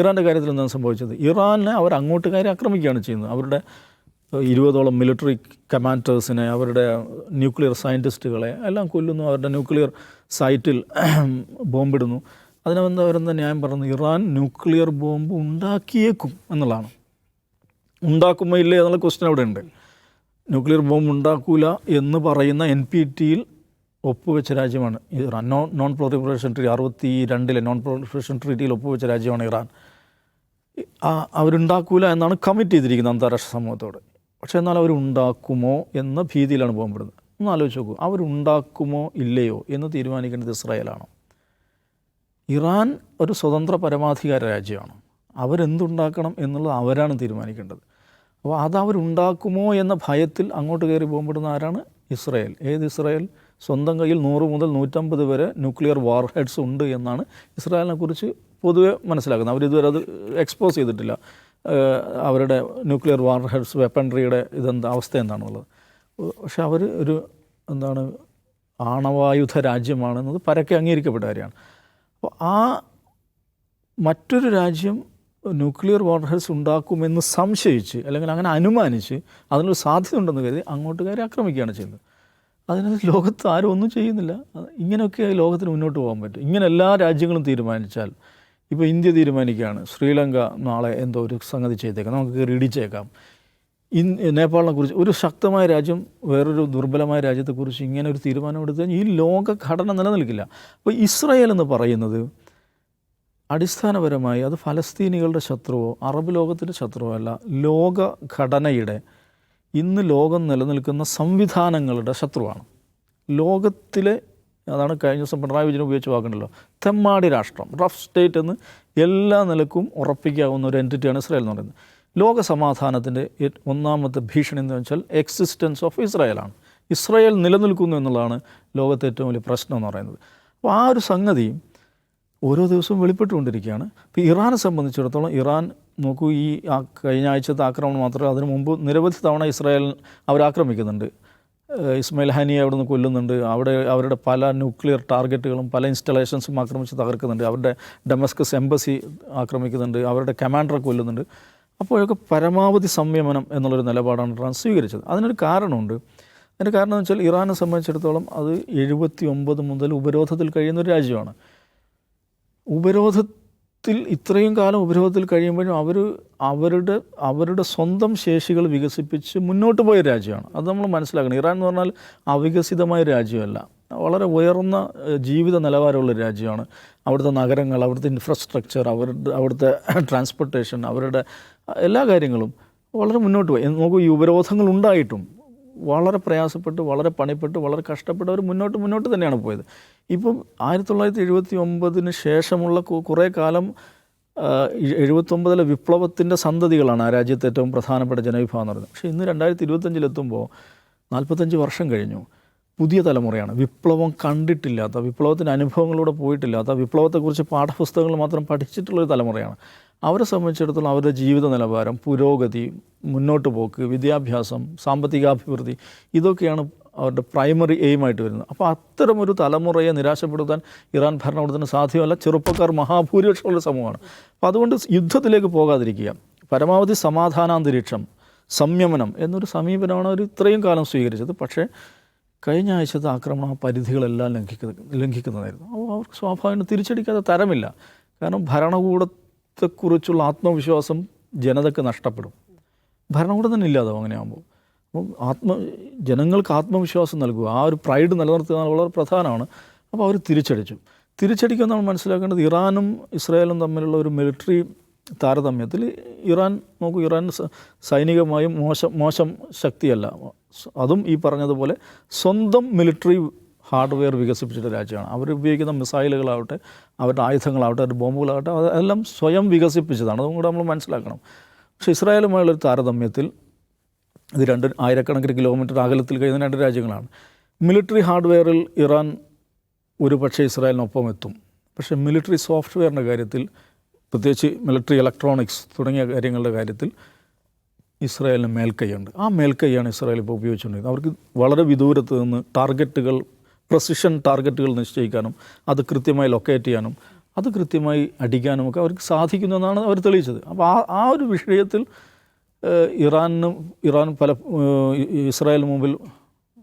ഇറാന്റെ കാര്യത്തിൽ എന്താണ് സംഭവിച്ചത്? ഇറാനെ അവർ അങ്ങോട്ട് കയറി ആക്രമിക്കുകയാണ് ചെയ്യുന്നത്. അവരുടെ ഇരുപതോളം മിലിറ്ററി കമാൻഡേഴ്സിനെ അവരുടെ ന്യൂക്ലിയർ സയന്റിസ്റ്റുകളെ എല്ലാം കൊല്ലുന്നു. അവരുടെ ന്യൂക്ലിയർ സൈറ്റിൽ ബോംബിടുന്നു. അതിനെന്താ അവരെന്താ ന്യായം പറഞ്ഞു ഇറാൻ ന്യൂക്ലിയർ ബോംബ് ഉണ്ടാക്കിയേക്കും എന്നുള്ളതാണ്. ഉണ്ടാക്കുമോ ഇല്ലേ എന്നുള്ള ക്വസ്റ്റ്യൻ അവിടെ ഉണ്ട്. ന്യൂക്ലിയർ ബോംബ് ഉണ്ടാക്കൂല എന്ന് പറയുന്ന എൻ പി ടിയിൽ ഒപ്പുവെച്ച രാജ്യമാണ് Iran. Non non proliferation treaty അറുപത്തി രണ്ടിലെ നോൺ പ്രൊലിഫറേഷൻ ട്രീറ്റിയിൽ ഒപ്പുവെച്ച രാജ്യമാണ് ഇറാൻ. അവരുണ്ടാക്കൂല എന്നാണ് കമ്മിറ്റ് ചെയ്തിരിക്കുന്നത് അന്താരാഷ്ട്ര സമൂഹത്തോട്. പക്ഷേ എന്നാൽ അവരുണ്ടാക്കുമോ എന്ന ഭീതിയിലാണ് പോകുമ്പോഴുന്നത് ഒന്ന് ആലോചിച്ച് നോക്കൂ. അവരുണ്ടാക്കുമോ ഇല്ലയോ എന്ന് തീരുമാനിക്കേണ്ടത് ഇസ്രായേലാണ്. ഇറാൻ ഒരു സ്വതന്ത്ര പരമാധികാര രാജ്യമാണ്. അവരെന്തുണ്ടാക്കണം എന്നുള്ളത് അവരാണ് തീരുമാനിക്കേണ്ടത്. അപ്പോൾ അത് അവരുണ്ടാക്കുമോ എന്ന ഭയത്തിൽ അങ്ങോട്ട് കയറി പോകുമ്പോഴുന്ന ആരാണ്? ഇസ്രായേൽ. ഏത് ഇസ്രായേൽ? സ്വന്തം കയ്യിൽ നൂറ് മുതൽ നൂറ്റമ്പത് വരെ ന്യൂക്ലിയർ വാർ ഹെഡ്സ് ഉണ്ട് എന്നാണ് ഇസ്രായേലിനെ കുറിച്ച് പൊതുവെ മനസ്സിലാക്കുന്നത് അവരിതുവരെ അത് എക്സ്പോസ് ചെയ്തിട്ടില്ല. അവരുടെ ന്യൂക്ലിയർ വാർ ഹെഡ്സ് വെപ്പൺട്രിയുടെ ഇതെന്താ അവസ്ഥ എന്താണെന്നുള്ളത്. പക്ഷെ അവർ ഒരു എന്താണ് ആണവായുധ രാജ്യമാണെന്നത് പരക്കെ അംഗീകരിക്കപ്പെട്ട കാര്യമാണ്. അപ്പോൾ ആ മറ്റൊരു രാജ്യം ന്യൂക്ലിയർ വാർഹെഡ്സ് ഉണ്ടാക്കുമെന്ന് സംശയിച്ച് അല്ലെങ്കിൽ അങ്ങനെ അനുമാനിച്ച് അതിനൊരു സാധ്യത ഉണ്ടെന്ന് കരുതി അങ്ങോട്ട് കയറി ആക്രമിക്കുകയാണ് ചെയ്യുന്നത്. അതിന് ലോകത്ത് ആരും ഒന്നും ചെയ്യുന്നില്ല. ഇങ്ങനെയൊക്കെ ലോകത്തിന് മുന്നോട്ട് പോകാൻ പറ്റും. ഇങ്ങനെ എല്ലാ രാജ്യങ്ങളും തീരുമാനിച്ചാൽ ഇപ്പോൾ ഇന്ത്യ തീരുമാനിക്കുകയാണ്. ശ്രീലങ്ക നാളെ എന്തോ ഒരു സംഗതി ചെയ്തേക്കാം. നമുക്ക് കയറി ഇടിച്ചേക്കാം. ഇൻ നേപ്പാളിനെ കുറിച്ച് ഒരു ശക്തമായ രാജ്യം വേറൊരു ദുർബലമായ രാജ്യത്തെക്കുറിച്ച് ഇങ്ങനെ ഒരു തീരുമാനം എടുത്തു കഴിഞ്ഞാൽ ഈ ലോകഘടന നിലനിൽക്കില്ല. അപ്പോൾ ഇസ്രായേൽ എന്ന് പറയുന്നത് അടിസ്ഥാനപരമായി അത് ഫലസ്തീനികളുടെ ശത്രുവോ അറബ് ലോകത്തിന്റെ ശത്രുവോ അല്ല ലോകഘടനയുടെ ഇന്ന് ലോകം നിലനിൽക്കുന്ന സംവിധാനങ്ങളുടെ ശത്രുവാണ്. ലോകത്തിലെ അതാണ് കഴിഞ്ഞ ദിവസം പിണറായി വിജയൻ ഉപയോഗിച്ച് വാക്കുണ്ടല്ലോ. തെമ്മാടി രാഷ്ട്രം റഫ് സ്റ്റേറ്റ് എന്ന് എല്ലാ നിലക്കും ഉറപ്പിക്കാവുന്ന ഒരു എന്റിറ്റിയാണ് ഇസ്രായേൽ എന്ന് പറയുന്നത്. ലോക സമാധാനത്തിന്റെ ഒന്നാമത്തെ ഭീഷണി എന്ന് വെച്ചാൽ എക്സിസ്റ്റൻസ് ഓഫ് ഇസ്രായേലാണ് ഇസ്രായേൽ നിലനിൽക്കുന്നു എന്നുള്ളതാണ് ലോകത്തെ ഏറ്റവും വലിയ പ്രശ്നം എന്ന് പറയുന്നത്. അപ്പോൾ ആ ഒരു സംഗതി ഓരോ ദിവസവും വെളിപ്പെട്ടുകൊണ്ടിരിക്കുകയാണ്. ഇപ്പോൾ ഇറാനെ സംബന്ധിച്ചിടത്തോളം ഇറാൻ നോക്കൂ ഈ കഴിഞ്ഞ ആഴ്ചത്തെ ആക്രമണം മാത്രമേ അതിനു മുമ്പ് നിരവധി തവണ ഇസ്രായേൽ അവർ ആക്രമിക്കുന്നുണ്ട്. ഇസ്മായിൽ ഹനിയെ അവിടെ നിന്ന് കൊല്ലുന്നുണ്ട്. അവിടെ അവരുടെ പല ന്യൂക്ലിയർ ടാർഗറ്റുകളും പല ഇൻസ്റ്റലേഷൻസും ആക്രമിച്ച് തകർക്കുന്നുണ്ട്. അവരുടെ ഡെമസ്കസ് എംബസി ആക്രമിക്കുന്നുണ്ട്. അവരുടെ കമാൻഡറെ കൊല്ലുന്നുണ്ട്. അപ്പോഴൊക്കെ പരമാവധി സംയമനം എന്നുള്ളൊരു നിലപാടാണ് ഇറാൻ സ്വീകരിച്ചത്. അതിനൊരു കാരണമുണ്ട്. അതിന്റെ കാരണം എന്ന് വെച്ചാൽ ഇറാനെ സംബന്ധിച്ചിടത്തോളം അത് എഴുപത്തി ഒമ്പത് മുതൽ ഉപരോധത്തിൽ കഴിയുന്ന ഒരു രാജ്യമാണ്. ഉപരോധത്തിൽ ഇത്രയും കാലം ഉപരോധത്തിൽ കഴിയുമ്പോഴും അവർ അവരുടെ അവരുടെ സ്വന്തം ശേഷികൾ വികസിപ്പിച്ച് മുന്നോട്ട് പോയ രാജ്യമാണ്. അത് നമ്മൾ മനസ്സിലാക്കണം. ഇറാൻ എന്ന് പറഞ്ഞാൽ അവികസിതമായ രാജ്യമല്ല. വളരെ ഉയർന്ന ജീവിത നിലവാരമുള്ള രാജ്യമാണ്. അവിടുത്തെ നഗരങ്ങൾ അവിടുത്തെ ഇൻഫ്രാസ്ട്രക്ചർ അവരുടെ അവിടുത്തെ ട്രാൻസ്പോർട്ടേഷൻ അവരുടെ എല്ലാ കാര്യങ്ങളും വളരെ മുന്നോട്ട് പോയി. നോക്കൂ ഈ ഉപരോധങ്ങൾ ഉണ്ടായിട്ടും വളരെ പ്രയാസപ്പെട്ട് വളരെ പണിപ്പെട്ട് വളരെ കഷ്ടപ്പെട്ട് അവർ മുന്നോട്ട് മുന്നോട്ട് തന്നെയാണ് പോയത്. ഇപ്പം ആയിരത്തി തൊള്ളായിരത്തി എഴുപത്തി ഒമ്പതിന് ശേഷമുള്ള കുറേ കാലം എഴുപത്തൊമ്പതിലെ വിപ്ലവത്തിന്റെ സന്തതികളാണ് ആ രാജ്യത്തെ ഏറ്റവും പ്രധാനപ്പെട്ട ജനവിഭാഗം എന്ന് പറയുന്നത്. പക്ഷേ ഇന്ന് രണ്ടായിരത്തി ഇരുപത്തഞ്ചിലെത്തുമ്പോൾ നാൽപ്പത്തഞ്ച് വർഷം കഴിഞ്ഞു. പുതിയ തലമുറയാണ്. വിപ്ലവം കണ്ടിട്ടില്ലാത്ത വിപ്ലവത്തിന്റെ അനുഭവങ്ങളിലൂടെ പോയിട്ടില്ലാത്ത വിപ്ലവത്തെക്കുറിച്ച് പാഠപുസ്തകങ്ങൾ മാത്രം പഠിച്ചിട്ടുള്ളൊരു തലമുറയാണ്. അവരെ സംബന്ധിച്ചിടത്തോളം അവരുടെ ജീവിത നിലവാരം പുരോഗതി മുന്നോട്ട് പോക്ക് വിദ്യാഭ്യാസം സാമ്പത്തികാഭിവൃദ്ധി ഇതൊക്കെയാണ് അവരുടെ പ്രൈമറി എയിമായിട്ട് വരുന്നത്. അപ്പോൾ അത്തരമൊരു തലമുറയെ നിരാശപ്പെടുത്താൻ ഇറാൻ ഭരണകൂടത്തിന് സാധ്യമല്ല. ചെറുപ്പക്കാർ മഹാഭൂരിപക്ഷമുള്ള സമൂഹമാണ്. അപ്പോൾ അതുകൊണ്ട് യുദ്ധത്തിലേക്ക് പോകാതിരിക്കുക. പരമാവധി സമാധാനാന്തരീക്ഷം സംയമനം എന്നൊരു സമീപനമാണ് അവർ ഇത്രയും കാലം സ്വീകരിച്ചത്. പക്ഷേ കഴിഞ്ഞ ആഴ്ചത്തെ ആക്രമണം ആ പരിധികളെല്ലാം ലംഘിക്കുന്ന ലംഘിക്കുന്നതായിരുന്നു. അപ്പോൾ അവർക്ക് സ്വാഭാവികം തിരിച്ചടിക്കാതെ തരമില്ല. കാരണം ഭരണകൂടത്തെക്കുറിച്ചുള്ള ആത്മവിശ്വാസം ജനതയ്ക്ക് നഷ്ടപ്പെടും. ഭരണകൂടം തന്നെ ഇല്ലാതാവും അങ്ങനെയാകുമ്പോൾ അപ്പം ആത്മ ജനങ്ങൾക്ക് ആത്മവിശ്വാസം നൽകുക. ആ ഒരു പ്രൈഡ് നിലനിർത്തുക വളരെ പ്രധാനമാണ്. അപ്പോൾ അവർ തിരിച്ചടിച്ചു. നമ്മൾ മനസ്സിലാക്കേണ്ടത് ഇറാനും ഇസ്രായേലും തമ്മിലുള്ള ഒരു മിലിറ്ററി താരതമ്യത്തിൽ ഇറാൻ നോക്കൂ ഇറാൻ സൈനികമായും മോശം മോശം ശക്തിയല്ല. അതും ഈ പറഞ്ഞതുപോലെ സ്വന്തം മിലിറ്ററി ഹാർഡ്വെയർ വികസിപ്പിച്ചിട്ട രാജ്യമാണ്. അവർ ഉപയോഗിക്കുന്ന മിസൈലുകളാവട്ടെ അവരുടെ ആയുധങ്ങളാവട്ടെ അവരുടെ ബോംബുകളാവട്ടെ അതെല്ലാം സ്വയം വികസിപ്പിച്ചതാണ്. അതും കൂടെ നമ്മൾ മനസ്സിലാക്കണം. പക്ഷേ ഇസ്രായേലുമായുള്ളൊരു താരതമ്യത്തിൽ ഇത് രണ്ട് ആയിരക്കണക്കിന് കിലോമീറ്റർ അകലത്തിൽ കഴിയുന്ന രണ്ട് രാജ്യങ്ങളാണ്. മിലിറ്ററി ഹാർഡ്വെയറിൽ ഇറാൻ ഒരു പക്ഷേ ഇസ്രായേലിനൊപ്പം എത്തും. പക്ഷേ മിലിറ്ററി സോഫ്റ്റ്വെയറിന്റെ കാര്യത്തിൽ പ്രത്യേകിച്ച് മിലിറ്ററി ഇലക്ട്രോണിക്സ് തുടങ്ങിയ കാര്യങ്ങളുടെ കാര്യത്തിൽ ഇസ്രായേലിന് മേൽക്കൈയുണ്ട്. ആ മേൽക്കൈയാണ് ഇസ്രായേൽ ഇപ്പോൾ ഉപയോഗിച്ചുകൊണ്ടിരിക്കുന്നത്. അവർക്ക് വളരെ വിദൂരത്ത് നിന്ന് ടാർഗറ്റുകൾ പ്രസിഷൻ ടാർഗറ്റുകൾ നിശ്ചയിക്കാനും അത് കൃത്യമായി ലൊക്കേറ്റ് ചെയ്യാനും അത് കൃത്യമായി അടിക്കാനും ഒക്കെ അവർക്ക് സാധിക്കുന്നു എന്നാണ് അവർ തെളിയിച്ചത്. അപ്പോൾ ആ ആ ഒരു വിഷയത്തിൽ ഇറാനും ഇറാൻ പല ഇസ്രായേലിന് മുമ്പിൽ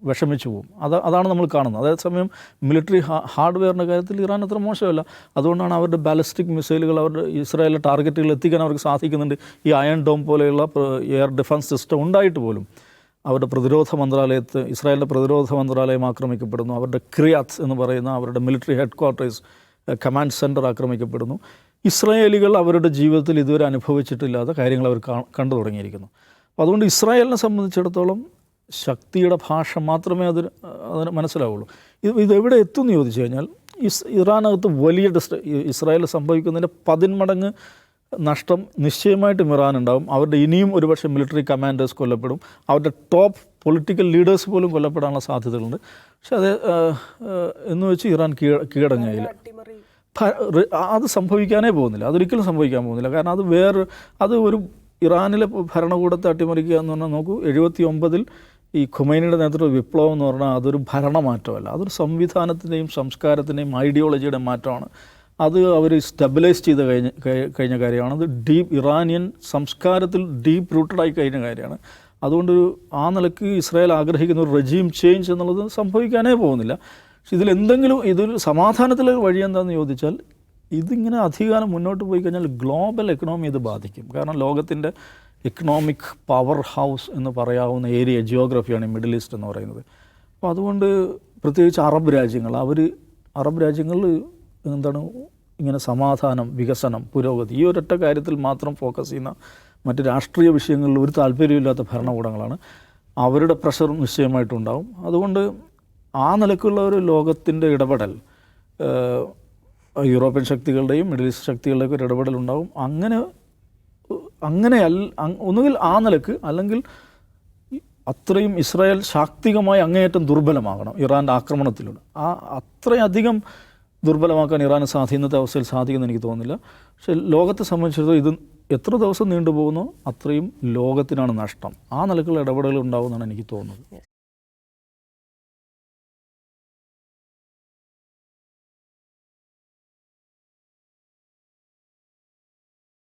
വിഷമിച്ചു പോകും. അത് അതാണ് നമ്മൾ കാണുന്നത്. അതേസമയം മിലിറ്ററി ഹാർഡ്വെയറിന്റെ കാര്യത്തിൽ ഇറാൻ അത്ര മോശമല്ല. അതുകൊണ്ടാണ് അവരുടെ ബാലിസ്റ്റിക് മിസൈലുകൾ അവരുടെ ഇസ്രായേലിലെ ടാർഗറ്റുകൾ എത്തിക്കാൻ അവർക്ക് സാധിക്കുന്നുണ്ട്. ഈ അയൺ ഡോം പോലെയുള്ള എയർ ഡിഫൻസ് സിസ്റ്റം ഉണ്ടായിട്ട് പോലും. അവരുടെ പ്രതിരോധ മന്ത്രാലയത്ത് ഇസ്രായേലിന്റെ പ്രതിരോധ മന്ത്രാലയം ആക്രമിക്കപ്പെടുന്നു. അവരുടെ ക്രിയാത്ത് എന്ന് പറയുന്ന അവരുടെ military headquarters command centre ആക്രമിക്കപ്പെടുന്നു. ഇസ്രായേലികൾ അവരുടെ ജീവിതത്തിൽ ഇതുവരെ അനുഭവിച്ചിട്ടില്ലാത്ത കാര്യങ്ങൾ അവർ കണ്ടു തുടങ്ങിയിരിക്കുന്നു. അപ്പോൾ അതുകൊണ്ട് ഇസ്രായേലിനെ സംബന്ധിച്ചിടത്തോളം ശക്തിയുടെ ഭാഷ മാത്രമേ അതിന് അതിന് മനസ്സിലാവുള്ളൂ. ഇത് ഇതെവിടെ എത്തുമെന്ന് ചോദിച്ചു കഴിഞ്ഞാൽ ഇസ് ഇറാനകത്ത് വലിയ ഡിസ്റ്റ് ഇസ്രായേൽ സംഭവിക്കുന്നതിന്റെ പതിന്മടങ്ങ് നഷ്ടം നിശ്ചയമായിട്ടും ഇറാനുണ്ടാവും അവരുടെ ഇനിയും ഒരുപക്ഷെ മിലിറ്ററി കമാൻഡേഴ്സ് കൊല്ലപ്പെടും. അവരുടെ ടോപ്പ് പൊളിറ്റിക്കൽ ലീഡേഴ്സ് പോലും കൊല്ലപ്പെടാനുള്ള സാധ്യതകളുണ്ട്. പക്ഷെ അത് എന്ന് വെച്ച് ഇറാൻ കീഴ കീഴടങ്ങുകയില്ല. അത് സംഭവിക്കാനേ പോകുന്നില്ല. അതൊരിക്കലും സംഭവിക്കാൻ പോകുന്നില്ല. കാരണം അത് വേറെ അത് ഒരു ഇറാനിലെ ഭരണകൂടത്തെ അട്ടിമറിക്കുക എന്ന് പറഞ്ഞാൽ നോക്കൂ എഴുപത്തി ഒമ്പതിൽ ഈ ഖുമൈനിയുടെ നേതൃത്വ വിപ്ലവം എന്ന് പറഞ്ഞാൽ അതൊരു ഭരണമാറ്റമല്ല. അതൊരു സംവിധാനത്തിന്റെയും സംസ്കാരത്തിന്റെയും ഐഡിയോളജിയുടെ മാറ്റമാണ്. അത് അവർ സ്റ്റെബിലൈസ് ചെയ്ത് കഴിഞ്ഞ കഴിഞ്ഞ കാര്യമാണ്. അത് ഡീപ്പ് ഇറാനിയൻ സംസ്കാരത്തിൽ ഡീപ്പ് റൂട്ടഡായി കഴിഞ്ഞ കാര്യമാണ്. അതുകൊണ്ട് ആ നിലയ്ക്ക് ഇസ്രായേൽ ആഗ്രഹിക്കുന്ന ഒരു റെജീം ചേഞ്ച് എന്നുള്ളത് സംഭവിക്കാനേ പോകുന്നില്ല. പക്ഷെ ഇതിലെന്തെങ്കിലും ഇതൊരു സമാധാനത്തിലെ വഴി എന്താണെന്ന് ചോദിച്ചാൽ ഇതിങ്ങനെ അധികാരം മുന്നോട്ട് പോയി കഴിഞ്ഞാൽ ഗ്ലോബൽ എക്കണോമി ഇത് ബാധിക്കും. കാരണം ലോകത്തിന്റെ എക്കണോമിക് പവർ ഹൗസ് എന്ന് പറയാവുന്ന ഏരിയ ജിയോഗ്രഫിയാണ് ഈ മിഡിൽ ഈസ്റ്റ് എന്ന് പറയുന്നത്. അപ്പോൾ അതുകൊണ്ട് പ്രത്യേകിച്ച് അറബ് രാജ്യങ്ങൾ അവർ അറബ് രാജ്യങ്ങളിൽ എന്താണ് ഇങ്ങനെ സമാധാനം വികസനം പുരോഗതി ഈ ഒരൊറ്റ കാര്യത്തിൽ മാത്രം ഫോക്കസ് ചെയ്യുന്ന മറ്റ് രാഷ്ട്രീയ വിഷയങ്ങളിൽ ഒരു താല്പര്യമില്ലാത്ത ഭരണകൂടങ്ങളാണ്. അവരുടെ പ്രഷർ നിശ്ചയമായിട്ടുണ്ടാവും. അതുകൊണ്ട് ആ നിലക്കുള്ള ഒരു ലോകത്തിന്റെ ഇടപെടൽ യൂറോപ്യൻ ശക്തികളുടെയും മിഡിൽ ഈസ്റ്റ് ശക്തികളുടെയൊക്കെ ഒരു ഇടപെടൽ ഉണ്ടാവും. അങ്ങനെ അങ്ങനെ അല്ല ഒന്നുകിൽ ആ നിലയ്ക്ക് അല്ലെങ്കിൽ അത്രയും ഇസ്രായേൽ ശാക്തികമായി അങ്ങേയറ്റം ദുർബലമാകണം ഇറാന്റെ ആക്രമണത്തിലൂടെ. ആ അത്രയധികം ദുർബലമാക്കാൻ ഇറാന് സാധി ഇന്നത്തെ അവസ്ഥയിൽ സാധിക്കുമെന്ന് എനിക്ക് തോന്നുന്നില്ല. പക്ഷേ ലോകത്തെ സംബന്ധിച്ചിടത്തോളം ഇത് എത്ര ദിവസം നീണ്ടുപോകുന്നോ അത്രയും ലോകത്തിനാണ് നഷ്ടം. ആ നിലക്കുള്ള ഇടപെടലുകൾ ഉണ്ടാകുമെന്നാണ് എനിക്ക് തോന്നുന്നത്.